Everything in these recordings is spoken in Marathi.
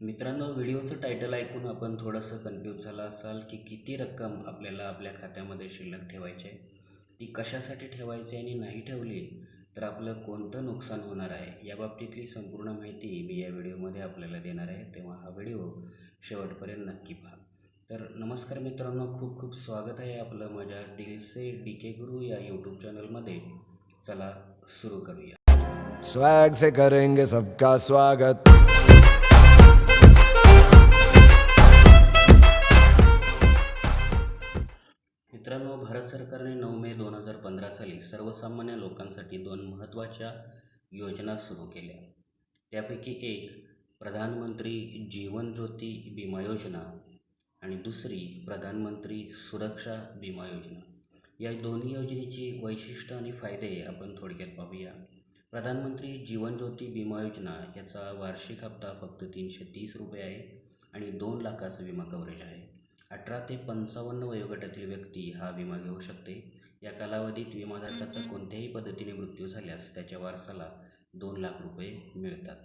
मित्रांनो व्हिडिओचं टायटल ऐकून आपण थोडंसं कन्फ्यूज झाला असाल की किती रक्कम आपल्याला आपल्या खात्यामध्ये शिल्लक ठेवायची आहे? ती कशासाठी ठेवायची आणि नाही ठेवली तर आपलं कोणतं नुकसान होणार आहे? याबाबतीतली संपूर्ण माहिती मी या व्हिडिओमध्ये आपल्याला देणार आहे. तेव्हा हा व्हिडिओ शेवटपर्यंत नक्की पहा. तर नमस्कार मित्रांनो खूप खूप स्वागत आहे आपलं माझ्या दिलसे डी के गुरु या यूट्यूब चॅनलमध्ये चला सुरू करूया. स्वॅग से करेंगे सबका स्वागत। मित्रांनो भारत सरकारने नऊ मे दोन हजार पंधरा साली सर्वसामान्य लोकांसाठी दोन महत्त्वाच्या योजना सुरू केल्या. त्यापैकी एक प्रधानमंत्री जीवन ज्योती विमा योजना आणि दुसरी प्रधानमंत्री सुरक्षा विमा योजना. या दोन्ही योजनेची वैशिष्ट्य आणि फायदे आपण थोडक्यात पाहूया. प्रधानमंत्री जीवन ज्योती विमा योजना याचा वार्षिक हप्ता फक्त तीनशे तीस रुपये आहे आणि दोन लाखाचं विमा कव्हरेज आहे. अठरा ते पंचावन्न वयोगटातील व्यक्ती हा विमा घेऊ शकते. या कालावधीत विमाधारकाचा कोणत्याही पद्धतीने मृत्यू झाल्यास त्याच्या वारसाला दोन लाख रुपये मिळतात.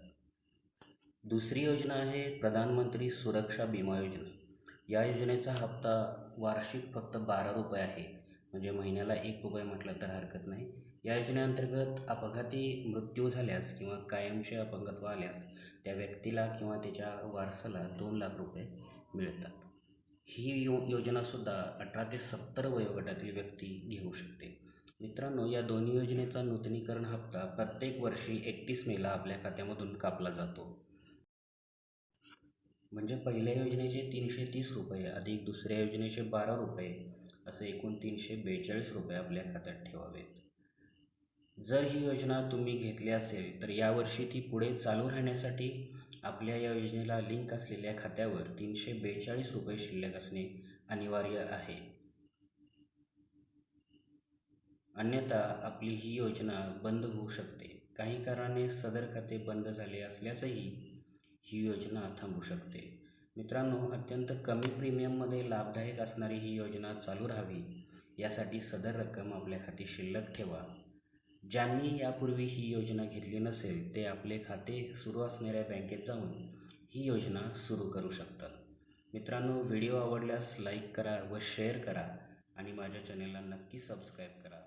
दुसरी योजना आहे प्रधानमंत्री सुरक्षा विमा योजना. या योजनेचा हप्ता वार्षिक फक्त बारा रुपये आहे. म्हणजे महिन्याला एक रुपये म्हटलं तर हरकत नाही. या योजनेअंतर्गत अपघाती मृत्यू झाल्यास किंवा कायमचे अपंगत्व आल्यास त्या व्यक्तीला किंवा त्याच्या वारसाला दोन लाख रुपये मिळतात. ही यो योजनासुद्धा अठरा ते सत्तर वयोगटातील व्यक्ती घेऊ शकते. मित्रांनो या दोन्ही योजनेचा नूतनीकरण हप्ता प्रत्येक वर्षी एकतीस मेला आपल्या खात्यामधून कापला जातो. म्हणजे पहिल्या योजनेचे तीनशे तीस रुपये अधिक दुसऱ्या योजनेचे बारा रुपये असे एकूण तीनशे बेचाळीस रुपये आपल्या खात्यात ठेवावेत. जर ही योजना तुम्ही घेतली असेल तर यावर्षी ती पुढे चालू राहण्यासाठी आपल्या या योजनेला लिंक असलेल्या खात्यावर तीनशे बेचाळीस रुपये शिल्लक असणे अनिवार्य आहे. अन्यथा आपली ही योजना बंद होऊ शकते. काही कारणाने सदर खाते बंद झाले असल्यासही ही योजना थांबू शकते. मित्रांनो अत्यंत कमी प्रीमियममध्ये लाभदायक असणारी ही योजना चालू राहावी. यासाठी सदर रक्कम आपल्या खाती शिल्लक ठेवा. ज्यांनी यापूर्वी ही योजना घेतली नसेल ते आपले खाते सुरू असणाऱ्या बँकेत जाऊन ही योजना सुरू करू शकतात. मित्रांनो व्हिडिओ आवडल्यास लाईक करा व शेअर करा आणि माझ्या चॅनेलला नक्की सबस्क्राईब करा.